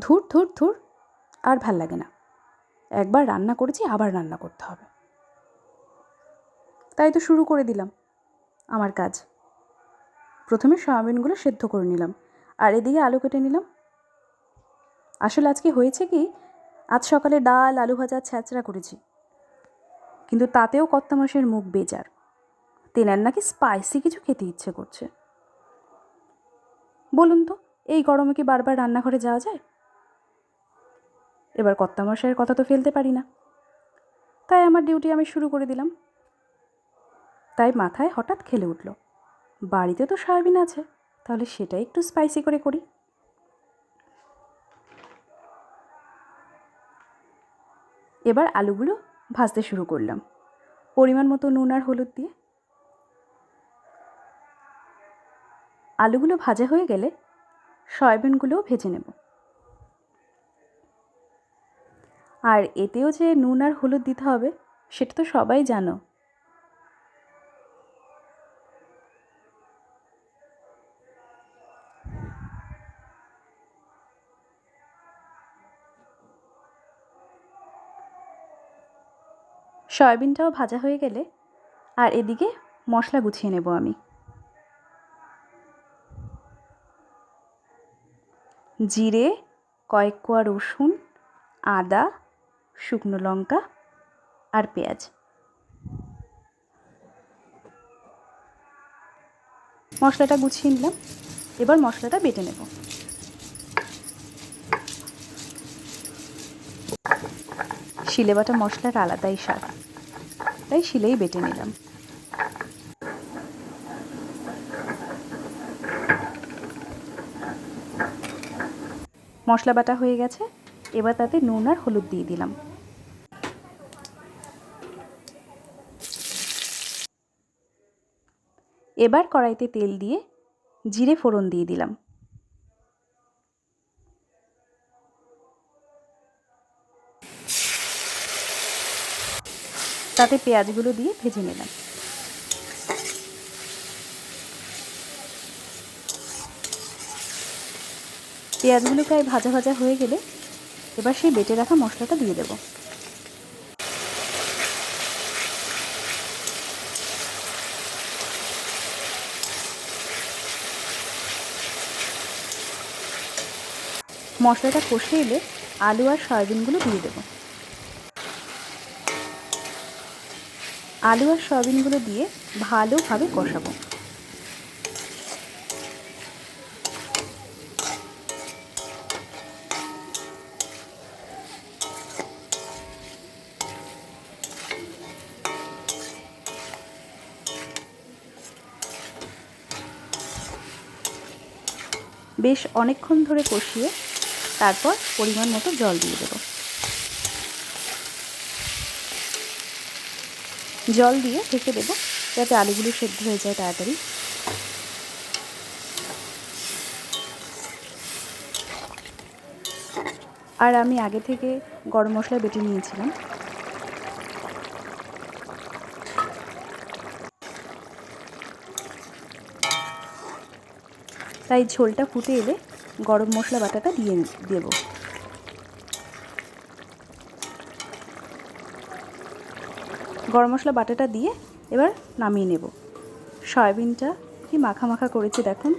ধুর ধুর ধুর, আর ভালো লাগে না। একবার রান্না করেছি, আবার রান্না করতে হবে। তাই তো শুরু করে দিলাম আমার কাজ। প্রথমে সয়াবিনগুলো সেদ্ধ করে নিলাম, আর এদিকে আলু কেটে নিলাম। আসলে আজকে হয়েছে কি, আজ সকালে ডাল, আলু ভাজা ছ্যাঁচড়া করেছি। কিন্তু তাতেও কর্তা মাসের মুখ বেজার। তেনার নাকি স্পাইসি কিছু খেতে ইচ্ছে করছে। বলুন তো, এই গরমে কি বারবার রান্নাঘরে যাওয়া যায়? এবার কর্তামশাইয়ের কথা তো ফেলতে পারি না। তাই আমার ডিউটি আমি শুরু করে দিলাম। তাই মাথায় হঠাৎ খেলে উঠল, বাড়িতে তো সয়াবিন আছে, তাহলে সেটাই একটু স্পাইসি করে করি। এবার আলুগুলো ভাজতে শুরু করলাম, পরিমাণ মতো নুন আর হলুদ দিয়ে। আলুগুলো ভাজা হয়ে গেলে সয়াবিনগুলোও ভেজে নেব। আর এতেও যে নুন আর হলুদ দিতে হবে, সেটা তো সবাই জানো। সয়াবিনটাও ভাজা হয়ে গেলে, আর এদিকে মশলা গুছিয়ে নেব আমি। জিরে, কয়েক কোয়া রসুন, আদা শুকনো লঙ্কা আর পেঁয়াজ। মশলাটা গুছিয়ে নিলাম। এবার মশলাটা বেটে নেব। শিলে বাটা মশলার আলাদাই স্বাদ, তাই শিলেই বেটে নিলাম। মশলা বাটা হয়ে গেছে। এবার তাতে নুন আর হলুদ দিয়ে দিলাম। এবার কড়াইতে তেল দিয়ে জিরে ফোড়ন দিয়ে দিলাম। তাতে পেঁয়াজগুলো দিয়ে ভেজে নিলাম। পেঁয়াজগুলো প্রায় ভাজা ভাজা হয়ে গেলে এবার সেই বেটে রাখা মশলাটা দিয়ে দেব। মশলাটা কষে এলে আলু আর সয়াবিনগুলো দিয়ে দেবো। আলু আর সয়াবিনগুলো দিয়ে ভালোভাবে কষাবো। বেশ অনেকক্ষণ ধরে কষিয়ে তারপর পরিমাণ মতো জল দিয়ে দেবো। জল দিয়ে ঢেকে দেবো যাতে আলুগুলো সেদ্ধ হয়ে যায় তাড়াতাড়ি। আর আমি আগে থেকে গরম মশলা বেটে নিয়েছিলাম। তাই ঝোলটা ফুটে এলে গরম মশলা বাটাটা দিয়ে দেব। গরম মশলা বাটাটা দিয়ে এবার নামিয়ে নেব। সয়াবিনটা কি মাখা মাখা করেছে দেখুন।